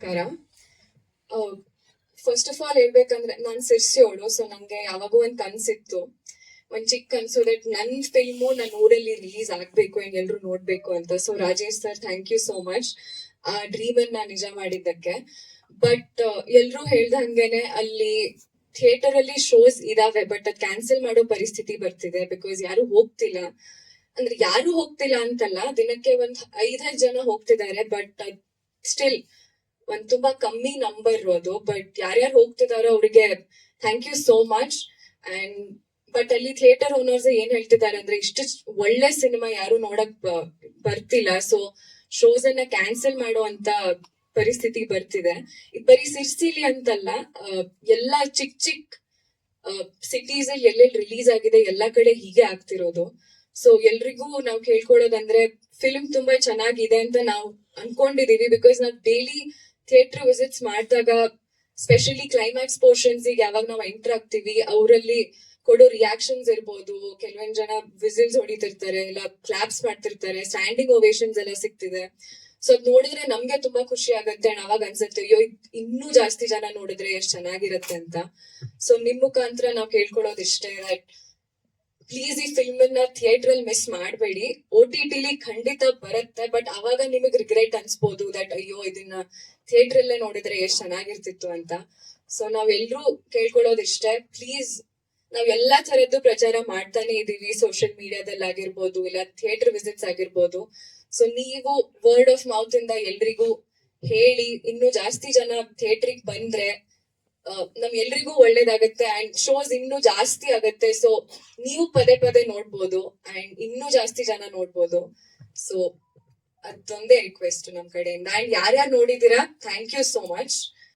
ನಮಸ್ಕಾರ first of all ಹೇಳ್ಬೇಕಂದ್ರೆ ನಾನ್ ಸಿರ್ಸಿಯೋಳು so ನಂಗೆ ಯಾವಾಗೂ ಒಂದ್ ಕನ್ಸಿತ್ತು ಒಂದ್ ಚಿಕ್ಕ ಕನ್ಸು ದಟ್ ನನ್ ಫಿಲ್ಮು ನನ್ನ ಊರಲ್ಲಿ ರಿಲೀಸ್ ಆಗ್ಬೇಕು ಅಂಡ್ ಎಲ್ರು ನೋಡ್ಬೇಕು ಅಂತ. So Rajesh sir thank you so much ಆ ಡ್ರೀಮ್ ಅನ್ನ ನಿಜ ಮಾಡಿದ್ದಕ್ಕೆ. ಬಟ್ ಎಲ್ರು ಹೇಳ್ದಂಗೆನೆ ಅಲ್ಲಿ ಥಿಯೇಟರ್ ಅಲ್ಲಿ ಶೋಸ್ ಇದಾವೆ ಬಟ್ ಅದ್ ಕ್ಯಾನ್ಸಲ್ ಮಾಡೋ ಪರಿಸ್ಥಿತಿ ಬರ್ತಿದೆ ಬಿಕಾಸ್ ಯಾರು ಹೋಗ್ತಿಲ್ಲ. ಅಂದ್ರೆ ಯಾರು ಹೋಗ್ತಿಲ್ಲ ಅಂತಲ್ಲ, ದಿನಕ್ಕೆ ಒಂದ್ ಐದಾರು ಜನ ಹೋಗ್ತಿದ್ದಾರೆ ಬಟ್ ಸ್ಟಿಲ್ ಒಂದ್ ತುಂಬಾ ಕಮ್ಮಿ ನಂಬರ್ ಅದು ಬಟ್ ಯಾರ್ಯಾರು ಹೋಗ್ತಿದಾರೋ ಅವ್ರಿಗೆ thank you so much and but ಅಲ್ಲಿ ಥಿಯೇಟರ್ ಓನರ್ಸ್ ಏನ್ ಹೇಳ್ತಿದ್ದಾರೆ ಅಂದ್ರೆ ಇಷ್ಟು ಒಳ್ಳೆ ಸಿನಿಮಾ ಯಾರು ನೋಡಕ್ ಬರ್ತಿಲ್ಲ. ಸೊ ಶೋಸ್ ಅನ್ನ ಕ್ಯಾನ್ಸಲ್ ಮಾಡುವಂತ ಪರಿಸ್ಥಿತಿ ಬರ್ತಿದೆ. ಈ ಬರೀ ಸಿರ್ಸಿಲಿ ಅಂತಲ್ಲ ಎಲ್ಲಾ ಚಿಕ್ ಚಿಕ್ ಸಿಟೀಸ್ ಅಲ್ಲಿ ಎಲ್ಲೆಲ್ಲಿ ರಿಲೀಸ್ ಆಗಿದೆ ಎಲ್ಲಾ ಕಡೆ ಹೀಗೆ ಆಗ್ತಿರೋದು. ಸೊ ಎಲ್ರಿಗೂ ನಾವು ಕೇಳ್ಕೊಳ್ಳೋದಂದ್ರೆ ಫಿಲ್ಮ್ ತುಂಬಾ ಚೆನ್ನಾಗಿದೆ ಅಂತ ನಾವು ಅನ್ಕೊಂಡಿದೀವಿ ಬಿಕಾಸ್ ನಾವು ಡೈಲಿ ಥಿಯೇಟರ್ ವಿಸಿಟ್ಸ್ ಮಾಡಿದಾಗ ಸ್ಪೆಷಲಿ ಕ್ಲೈಮ್ಯಾಕ್ಸ್ ಪೋರ್ಷನ್ಸ್ ಈಗ ಯಾವಾಗ ನಾವು ಎಂಟರ್ ಆಗ್ತೀವಿ, ಅವರಲ್ಲಿ ಕೊಡೋ ರಿಯಾಕ್ಷನ್ಸ್ ಇರ್ಬೋದು. ಕೆಲವೊಂದ್ ಜನ ವಿಸಿಲ್ಸ್ ಹೊಡಿತಿರ್ತಾರೆ, ಇಲ್ಲ ಕ್ಲಾಪ್ಸ್ ಮಾಡ್ತಿರ್ತಾರೆ ಸ್ಟ್ಯಾಂಡಿಂಗ್ ಓವೇಶನ್ಸ್ ಎಲ್ಲ ಸಿಗ್ತಿದೆ. ಸೊ ಅದ್ ನೋಡಿದ್ರೆ ನಮ್ಗೆ ತುಂಬಾ ಖುಷಿ ಆಗತ್ತೆ ಅಂಡ್ ಅವಾಗ ಅನ್ಸುತ್ತೆ, ಅಯ್ಯೋ ಇನ್ನೂ ಜಾಸ್ತಿ ಜನ ನೋಡಿದ್ರೆ ಎಷ್ಟ್ ಚೆನ್ನಾಗಿರತ್ತೆ ಅಂತ. ಸೊ ನಿಮ್ ಮುಖಾಂತರ ನಾವು ಕೇಳ್ಕೊಳ್ಳೋದು ಇಷ್ಟೇ ದಟ್ ಪ್ಲೀಸ್ ಈ ಫಿಲ್ಮ್ ಅನ್ನ ಥಿಯೇಟರ್ ಅಲ್ಲಿ ಮಿಸ್ ಮಾಡಬೇಡಿ ಒ ಟಿ ಟಿಲಿ ಖಂಡಿತ ಬರುತ್ತೆ ಬಟ್ ಅವಾಗ ನಿಮಗ್ ರಿಗ್ರೆಟ್ ಅನ್ಸ್ಬೋದು ದಟ್ ಅಯ್ಯೋ, ಇದನ್ನ ಥಿಯೇಟರ್ ಅಲ್ಲೇ ನೋಡಿದ್ರೆ ಎಷ್ಟ್ ಚೆನ್ನಾಗಿರ್ತಿತ್ತು ಅಂತ. ಸೊ ನಾವೆಲ್ಲರೂ ಕೇಳ್ಕೊಳ್ಳೋದು ಇಷ್ಟೇ. ಪ್ಲೀಸ್ ನಾವ್ ಎಲ್ಲಾ ತರದ್ದು ಪ್ರಚಾರ ಮಾಡ್ತಾನೆ ಇದೀವಿ. ಸೋಷಿಯಲ್ ಮೀಡಿಯಾದಲ್ಲಿ ಆಗಿರ್ಬೋದು, ಇಲ್ಲ ಥಿಯೇಟರ್ ವಿಸಿಟ್ಸ್ ಆಗಿರ್ಬೋದು. ಸೊ ನೀವು ವರ್ಡ್ ಆಫ್ ಮೌತ್ ಇಂದ ಎಲ್ರಿಗೂ ಹೇಳಿ. ಇನ್ನು ಜಾಸ್ತಿ ಜನ ಥಿಯೇಟ್ರಿಗೆ ಬಂದ್ರೆ ನಮ್ ಎಲ್ರಿಗೂ ಒಳ್ಳೇದಾಗತ್ತೆ ಅಂಡ್ ಶೋಸ್ ಇನ್ನೂ ಜಾಸ್ತಿ ಆಗತ್ತೆ. ಸೊ ನೀವು ಪದೇ ಪದೇ ನೋಡ್ಬೋದು ಅಂಡ್ ಇನ್ನೂ ಜಾಸ್ತಿ ಜನ ನೋಡ್ಬೋದು. ಸೊ ಅದೊಂದೇ ರಿಕ್ವೆಸ್ಟ್ ನಮ್ ಕಡೆಯಿಂದ. ಅಂಡ್ ಯಾರ್ಯಾರು ನೋಡಿದೀರಾ ಥ್ಯಾಂಕ್ ಯು ಸೋ ಮಚ್